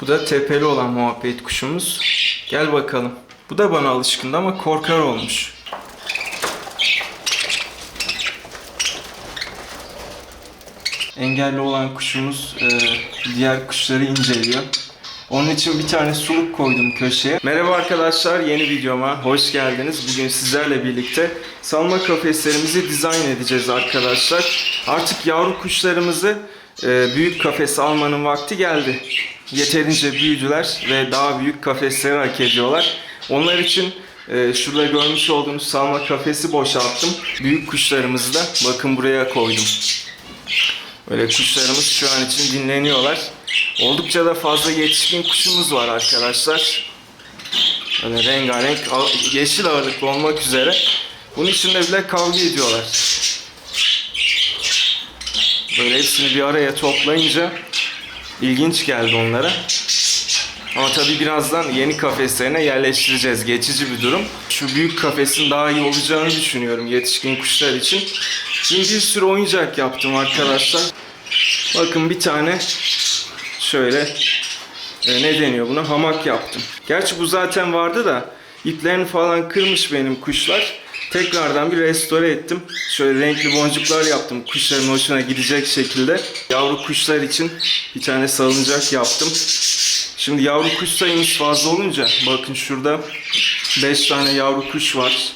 Bu da tepeli olan muhabbet kuşumuz. Gel bakalım. Bu da bana alışkındı ama korkar olmuş. Engelli olan kuşumuz e, diğer kuşları inceliyor. Onun için bir tane suluk koydum köşeye. Merhaba arkadaşlar, yeni videoma hoş geldiniz. Bugün sizlerle birlikte salma kafeslerimizi dizayn edeceğiz arkadaşlar. Artık yavru kuşlarımızı e, büyük kafes almanın vakti geldi. Yeterince büyüdüler ve daha büyük kafesleri hak ediyorlar. Onlar için e, şurada görmüş olduğunuz salma kafesi boşalttım. Büyük kuşlarımızı da bakın buraya koydum. Böyle kuşlarımız şu an için dinleniyorlar. Oldukça da fazla yetişkin kuşumuz var arkadaşlar. Böyle rengarenk, yeşil ağırlıklı olmak üzere. Bunun içinde bile kavga ediyorlar. Böyle hepsini bir araya toplayınca ilginç geldi onlara. Ama tabii birazdan yeni kafeslerine yerleştireceğiz. Geçici bir durum. Şu büyük kafesin daha iyi olacağını düşünüyorum yetişkin kuşlar için. Şimdi bir sürü oyuncak yaptım arkadaşlar. Bakın bir tane şöyle e, ne deniyor buna hamak yaptım. Gerçi bu zaten vardı da iplerini falan kırmış benim kuşlar. Tekrardan bir restore ettim. Şöyle renkli boncuklar yaptım kuşların hoşuna gidecek şekilde. Yavru kuşlar için bir tane salıncak yaptım. Şimdi yavru kuş sayımız fazla olunca bakın şurada 5 tane yavru kuş var.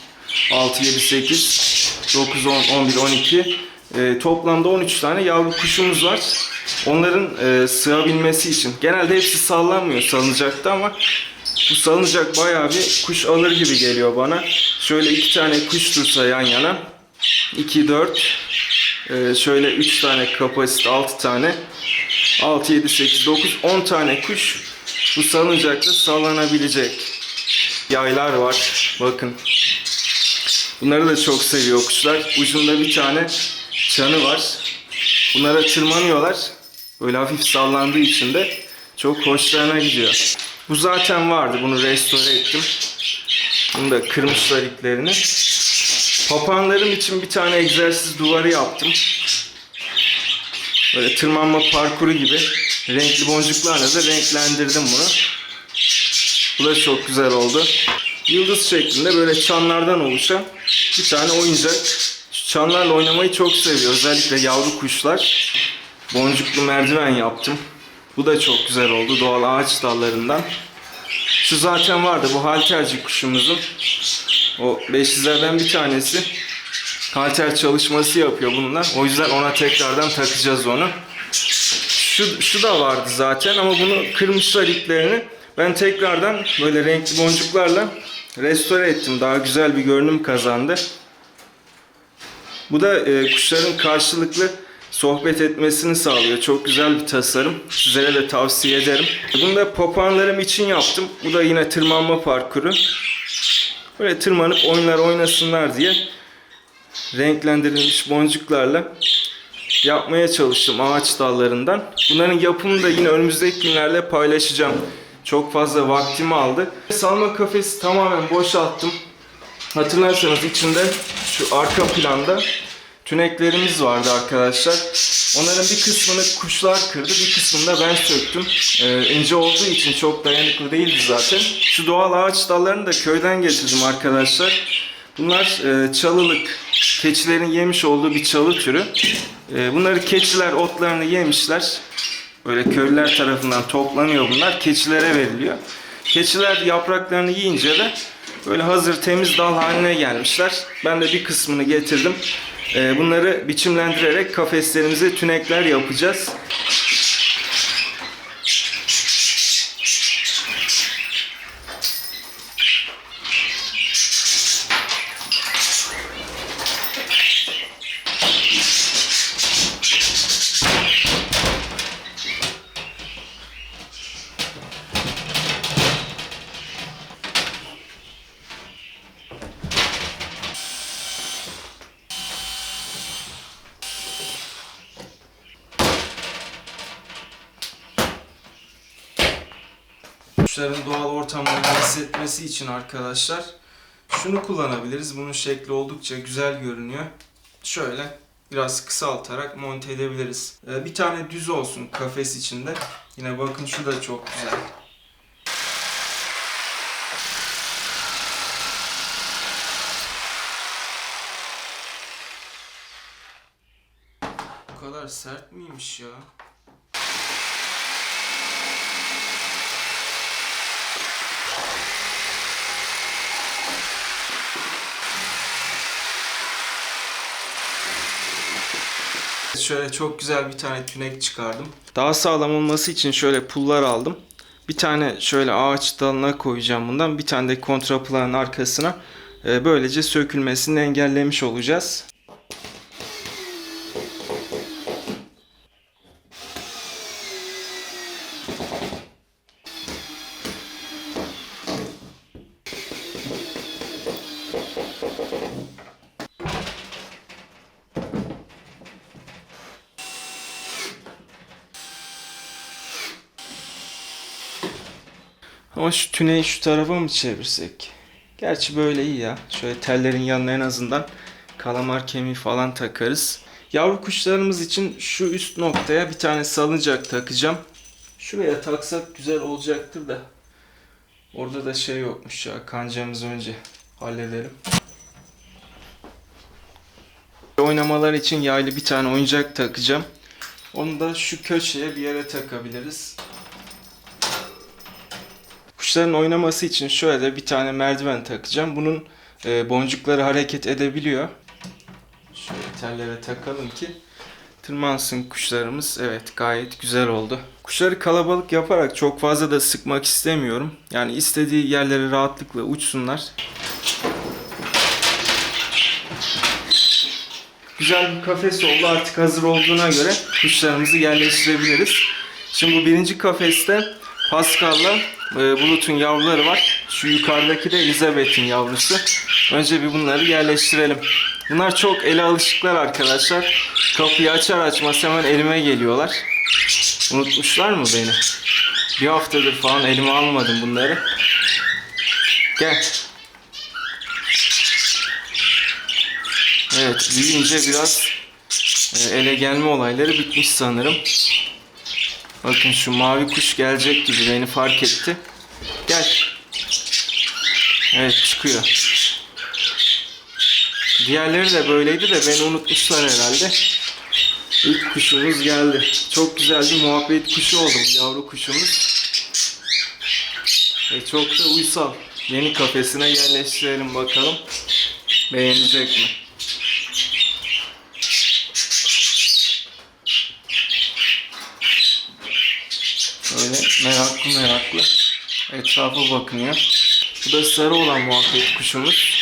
6, 7, 8, 9, 10, 11, 12. Ee, toplamda 13 tane yavru kuşumuz var. Onların e, sığabilmesi için. Genelde hepsi sallanmıyor salıncakta ama bu salıncak bayağı bir kuş alır gibi geliyor bana. Şöyle iki tane kuş dursa yan yana. 2, 4, e, şöyle 3 tane kapasite 6 tane. 6, 7, 8, 9, 10 tane kuş bu salıncakta sallanabilecek. Yaylar var. Bakın. Bunları da çok seviyor kuşlar. Ucunda bir tane çanı var. Bunlara tırmanıyorlar. Böyle hafif sallandığı için de çok hoşlarına gidiyor. Bu zaten vardı. Bunu restore ettim. Bunu da kırmışlar iplerini. Papağanlarım için bir tane egzersiz duvarı yaptım. Böyle tırmanma parkuru gibi renkli boncuklarla da renklendirdim bunu. Bu da çok güzel oldu. Yıldız şeklinde böyle çanlardan oluşan bir tane oyuncak. Şu çanlarla oynamayı çok seviyor. Özellikle yavru kuşlar. Boncuklu merdiven yaptım. Bu da çok güzel oldu doğal ağaç dallarından. Şu zaten vardı bu halterci kuşumuzun. O beşizlerden bir tanesi. Halter çalışması yapıyor bununla. O yüzden ona tekrardan takacağız onu. Şu, şu da vardı zaten ama bunu kırmışlar iplerini. Ben tekrardan böyle renkli boncuklarla restore ettim. Daha güzel bir görünüm kazandı. Bu da e, kuşların karşılıklı sohbet etmesini sağlıyor. Çok güzel bir tasarım. Sizlere de tavsiye ederim. Bunu da papağanlarım için yaptım. Bu da yine tırmanma parkuru. Böyle tırmanıp oyunlar oynasınlar diye renklendirilmiş boncuklarla yapmaya çalıştım ağaç dallarından. Bunların yapımını da yine önümüzdeki günlerde paylaşacağım. Çok fazla vaktimi aldı. Salma kafesi tamamen boşalttım. Hatırlarsanız içinde şu arka planda tüneklerimiz vardı arkadaşlar. Onların bir kısmını kuşlar kırdı, bir kısmını da ben söktüm. Ee, ince olduğu için çok dayanıklı değildi zaten. Şu doğal ağaç dallarını da köyden getirdim arkadaşlar. Bunlar e, çalılık. Keçilerin yemiş olduğu bir çalı türü. E, bunları keçiler otlarını yemişler. Böyle köylüler tarafından toplanıyor bunlar. Keçilere veriliyor. Keçiler yapraklarını yiyince de böyle hazır temiz dal haline gelmişler. Ben de bir kısmını getirdim. E, bunları biçimlendirerek kafeslerimize tünekler yapacağız. Kuşların doğal ortamlarını hissetmesi için arkadaşlar şunu kullanabiliriz. Bunun şekli oldukça güzel görünüyor. Şöyle biraz kısaltarak monte edebiliriz. Ee, bir tane düz olsun kafes içinde. Yine bakın şu da çok güzel. Bu kadar sert miymiş ya? Şöyle çok güzel bir tane tünek çıkardım. Daha sağlam olması için şöyle pullar aldım. Bir tane şöyle ağaç dalına koyacağım bundan. Bir tane de kontraplanın arkasına. Ee, Böylece sökülmesini engellemiş olacağız. Ama şu tüneyi şu tarafa mı çevirsek? Gerçi böyle iyi ya. Şöyle tellerin yanına en azından kalamar kemiği falan takarız. Yavru kuşlarımız için şu üst noktaya bir tane salıncak takacağım. Şuraya taksak güzel olacaktır da. Orada da şey yokmuş ya. Kancamızı önce halledelim. Oynamalar için yaylı bir tane oyuncak takacağım. Onu da şu köşeye bir yere takabiliriz. Kuşların oynaması için şöyle bir tane merdiven takacağım. Bunun e, boncukları hareket edebiliyor. Şöyle tellere takalım ki tırmansın kuşlarımız. Evet gayet güzel oldu. Kuşları kalabalık yaparak çok fazla da sıkmak istemiyorum. Yani istediği yerlere rahatlıkla uçsunlar. Güzel bir kafes oldu. Artık hazır olduğuna göre kuşlarımızı yerleştirebiliriz. Şimdi bu birinci kafeste Pascal'la Bulut'un yavruları var. Şu yukarıdaki de Elizabeth'in yavrusu. Önce bir bunları yerleştirelim. Bunlar çok ele alışıklar arkadaşlar. Kapıyı açar açmaz hemen elime geliyorlar. Unutmuşlar mı beni? Bir haftadır falan elime almadım bunları. Gel. Evet büyüyünce biraz e, ele gelme olayları bitmiş sanırım. Bakın şu mavi kuş gelecek gibi beni fark etti. Gel. Evet çıkıyor. Diğerleri de böyleydi de beni unutmuşlar herhalde. İlk kuşumuz geldi. Çok güzel bir muhabbet kuşu oldu yavru kuşumuz. Ve çok da uysal. Yeni kafesine yerleştirelim bakalım. Beğenecek mi? Öyle meraklı meraklı etrafa bakınıyor. Bu da sarı olan muhabbet kuşumuz.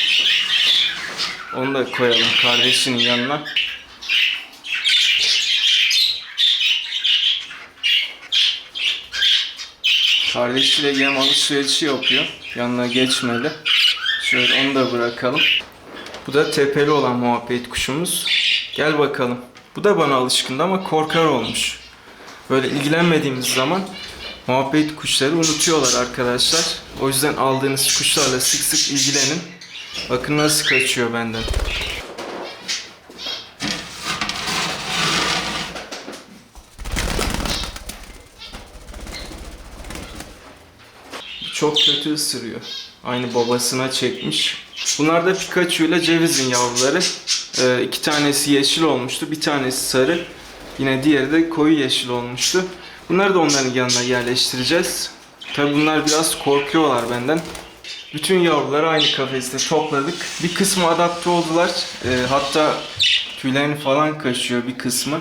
Onu da koyalım kardeşinin yanına. Kardeşiyle yem alışverişi yapıyor. Yanına geçmedi. Şöyle onu da bırakalım. Bu da tepeli olan muhabbet kuşumuz. Gel bakalım. Bu da bana alışkındı ama korkar olmuş. Böyle ilgilenmediğimiz zaman muhabbet kuşları unutuyorlar arkadaşlar. O yüzden aldığınız kuşlarla sık sık ilgilenin. Bakın nasıl kaçıyor benden. Çok kötü ısırıyor. Aynı babasına çekmiş. Bunlar da Pikachu ile Ceviz'in yavruları. Ee, iki tanesi yeşil olmuştu, bir tanesi sarı. Yine diğeri de koyu yeşil olmuştu. Bunları da onların yanına yerleştireceğiz. Tabi bunlar biraz korkuyorlar benden. Bütün yavruları aynı kafeste topladık. Bir kısmı adapte oldular. Ee, hatta tüylerini falan kaşıyor bir kısmı.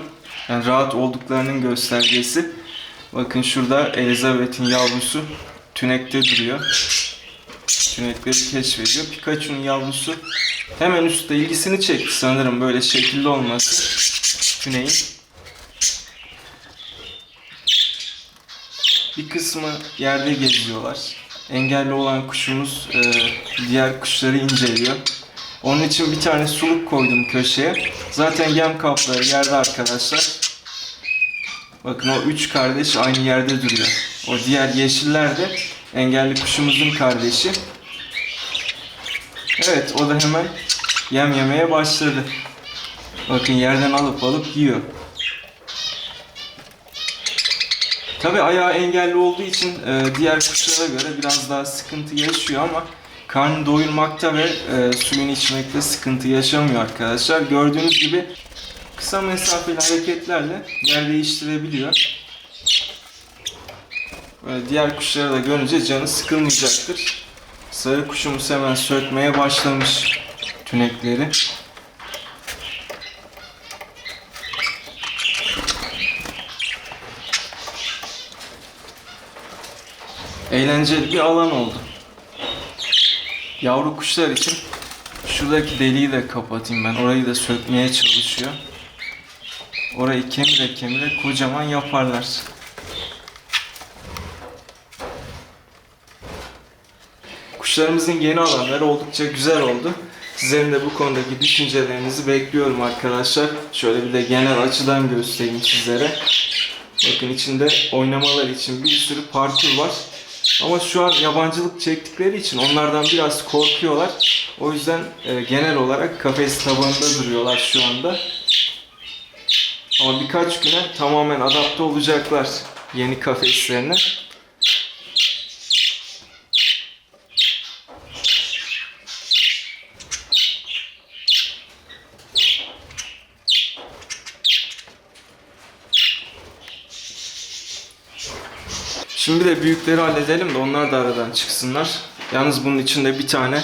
Yani rahat olduklarının göstergesi. Bakın şurada Elizabeth'in yavrusu tünekte duruyor. Tünekleri keşfediyor. Pikachu'nun yavrusu hemen üstte ilgisini çekti sanırım böyle şekilli olması tüneyin. Bir kısmı yerde geziyorlar. Engelli olan kuşumuz e, diğer kuşları inceliyor. Onun için bir tane suluk koydum köşeye. Zaten yem kapları yerde arkadaşlar. Bakın o üç kardeş aynı yerde duruyor. O diğer yeşiller de engelli kuşumuzun kardeşi. Evet o da hemen yem yemeye başladı. Bakın yerden alıp alıp yiyor. Tabi ayağı engelli olduğu için e, diğer kuşlara göre biraz daha sıkıntı yaşıyor ama karnını doyurmakta ve e, suyunu içmekte sıkıntı yaşamıyor arkadaşlar. Gördüğünüz gibi kısa mesafeli hareketlerle yer değiştirebiliyor. Böyle diğer kuşları da görünce canı sıkılmayacaktır. Sarı kuşumuz hemen sökmeye başlamış tünekleri. Eğlenceli bir alan oldu. Yavru kuşlar için şuradaki deliği de kapatayım ben. Orayı da sökmeye çalışıyor. Orayı kemire kemire kocaman yaparlar. Kuşlarımızın yeni alanları oldukça güzel oldu. Sizlerin de bu konudaki düşüncelerinizi bekliyorum arkadaşlar. Şöyle bir de genel açıdan göstereyim sizlere. Bakın içinde oynamalar için bir sürü parkur var. Ama şu an yabancılık çektikleri için onlardan biraz korkuyorlar. O yüzden e, genel olarak kafes tabanında duruyorlar şu anda. Ama birkaç güne tamamen adapte olacaklar yeni kafeslerine. Şimdi de büyükleri halledelim de onlar da aradan çıksınlar. Yalnız bunun içinde bir tane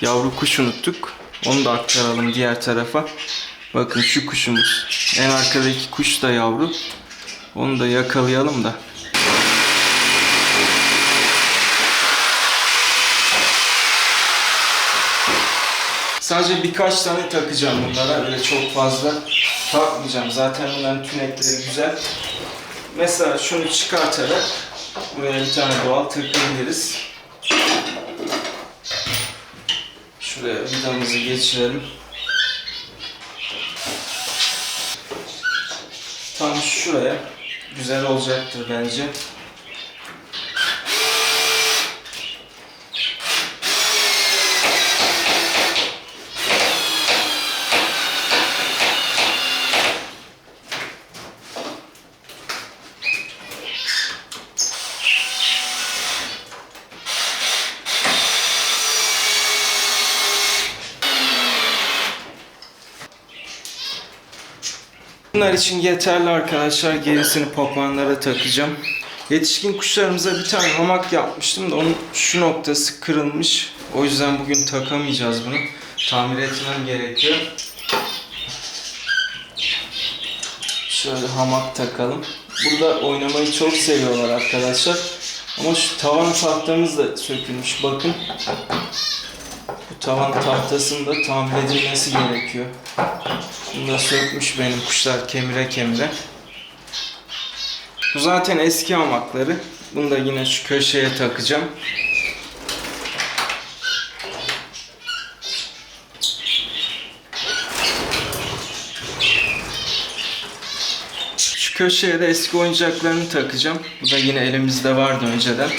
yavru kuş unuttuk. Onu da aktaralım diğer tarafa. Bakın şu kuşumuz. En arkadaki kuş da yavru. Onu da yakalayalım da. Sadece birkaç tane takacağım bunlara. Öyle çok fazla takmayacağım. Zaten bunların tünekleri güzel. Mesela şunu çıkartarak buraya bir tane doğal takabiliriz. Şuraya vidamızı geçirelim. Tam şuraya güzel olacaktır bence. Bunlar için yeterli arkadaşlar. Gerisini papağanlara takacağım. Yetişkin kuşlarımıza bir tane hamak yapmıştım da onun şu noktası kırılmış. O yüzden bugün takamayacağız bunu. Tamir etmem gerekiyor. Şöyle hamak takalım. Burada oynamayı çok seviyorlar arkadaşlar. Ama şu tavan tahtamız da sökülmüş. Bakın. Tavan tahtasının da tamir edilmesi gerekiyor. Bunu da sökmüş benim kuşlar kemire kemire. Bu zaten eski hamakları. Bunu da yine şu köşeye takacağım. Şu köşeye de eski oyuncaklarını takacağım. Bu da yine elimizde vardı önceden.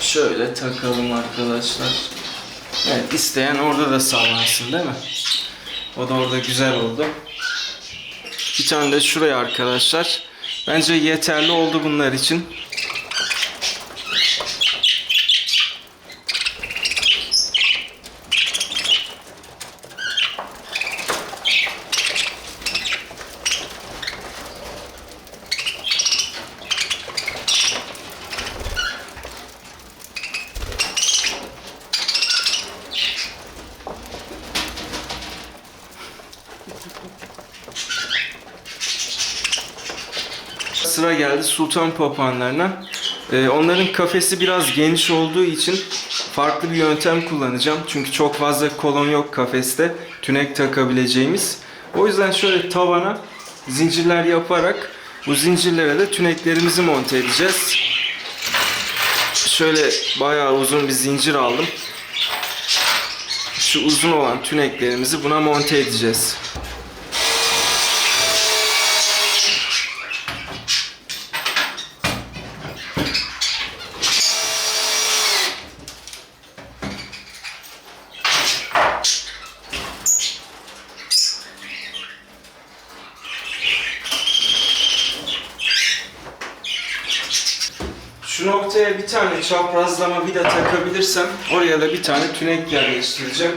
Şöyle takalım arkadaşlar. Evet isteyen orada da sallansın değil mi? O da orada güzel oldu. Bir tane de şuraya arkadaşlar. Bence yeterli oldu bunlar için. Geldi sultan papağanlarına. Ee, onların kafesi biraz geniş olduğu için farklı bir yöntem kullanacağım. Çünkü çok fazla kolon yok kafeste. Tünek takabileceğimiz. O yüzden şöyle tavana zincirler yaparak bu zincirlere de tüneklerimizi monte edeceğiz. Şöyle bayağı uzun bir zincir aldım. Şu uzun olan tüneklerimizi buna monte edeceğiz. Şu noktaya bir tane çaprazlama vida takabilirsem oraya da bir tane tünek yerleştireceğim.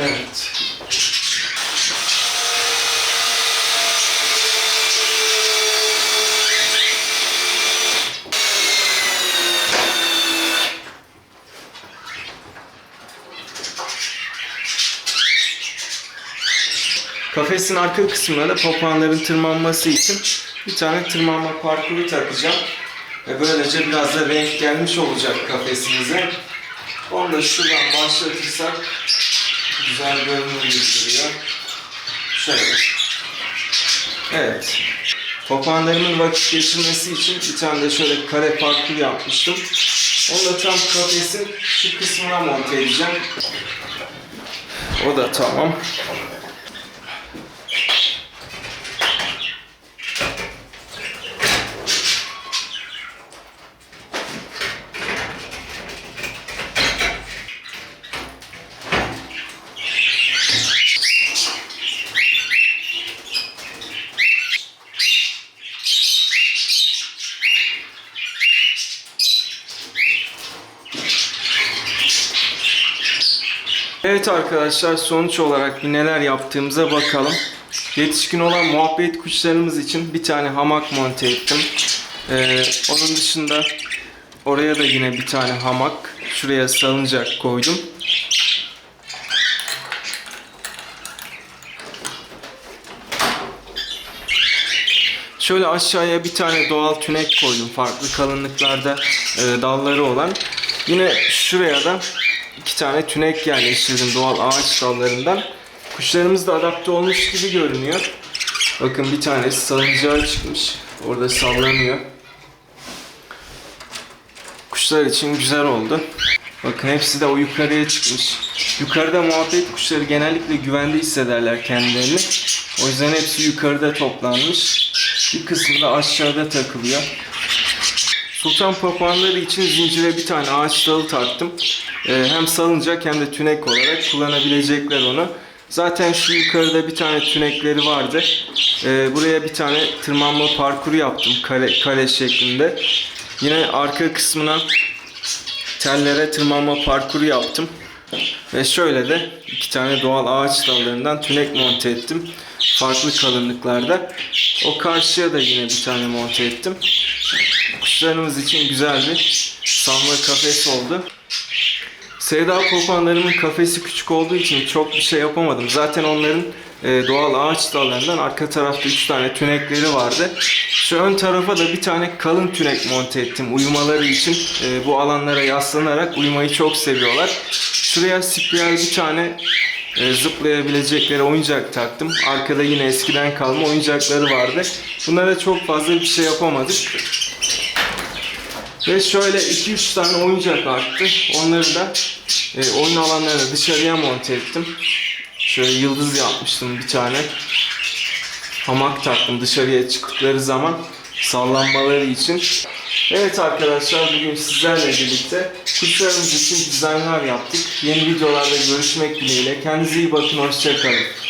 Evet. Kafesin arka kısmına da papağanların tırmanması için bir tane tırmanma parkuru takacağım. Ve böylece biraz da renk gelmiş olacak kafesimize. Onu da şuradan başlatırsak güzel görünür duruyor. Şöyle. Evet. Papağanlarımın vakit geçirmesi için bir tane de şöyle kare parkur yapmıştım. Onu da tam kafesin şu kısmına monte edeceğim. O da tamam. Evet arkadaşlar sonuç olarak bir neler yaptığımıza bakalım. Yetişkin olan muhabbet kuşlarımız için bir tane hamak monte ettim. Ee, onun dışında oraya da yine bir tane hamak, şuraya salıncak koydum. Şöyle aşağıya bir tane doğal tünek koydum. Farklı kalınlıklarda e, dalları olan. Yine şuraya da iki tane tünek yerleştirdim doğal ağaç dallarından. Kuşlarımız da adapte olmuş gibi görünüyor. Bakın bir tanesi salıncağa çıkmış. Orada sallanıyor. Kuşlar için güzel oldu. Bakın hepsi de o yukarıya çıkmış. Yukarıda muhabbet kuşları genellikle güvende hissederler kendilerini. O yüzden hepsi yukarıda toplanmış. Bir kısmı da aşağıda takılıyor. Sultan papağanları için zincire bir tane ağaç dalı taktım. Ee, hem salıncak hem de tünek olarak kullanabilecekler onu. Zaten şu yukarıda bir tane tünekleri vardı. Ee, buraya bir tane tırmanma parkuru yaptım kare, kare şeklinde. Yine arka kısmına tellere tırmanma parkuru yaptım. Ve şöyle de iki tane doğal ağaç dallarından tünek monte ettim. Farklı kalınlıklarda. O karşıya da yine bir tane monte ettim. Kuşlarımız için güzel bir salma kafes oldu. Sevda papağanlarımın kafesi küçük olduğu için çok bir şey yapamadım. Zaten onların e, doğal ağaç dallarından arka tarafta 3 tane tünekleri vardı. Şu ön tarafa da bir tane kalın tünek monte ettim uyumaları için. E, bu alanlara yaslanarak uyumayı çok seviyorlar. Şuraya spiral bir tane e, zıplayabilecekleri oyuncak taktım. Arkada yine eskiden kalma oyuncakları vardı. Bunlara çok fazla bir şey yapamadık. Ve şöyle 2-3 tane oyuncak arttı. Onları da e, oyun alanlarına dışarıya monte ettim. Şöyle yıldız yapmıştım bir tane. Hamak taktım dışarıya çıktıkları zaman sallanmaları için. Evet arkadaşlar bugün sizlerle birlikte kuşlarımız için dizaynlar yaptık. Yeni videolarda görüşmek dileğiyle. Kendinize iyi bakın. Hoşçakalın.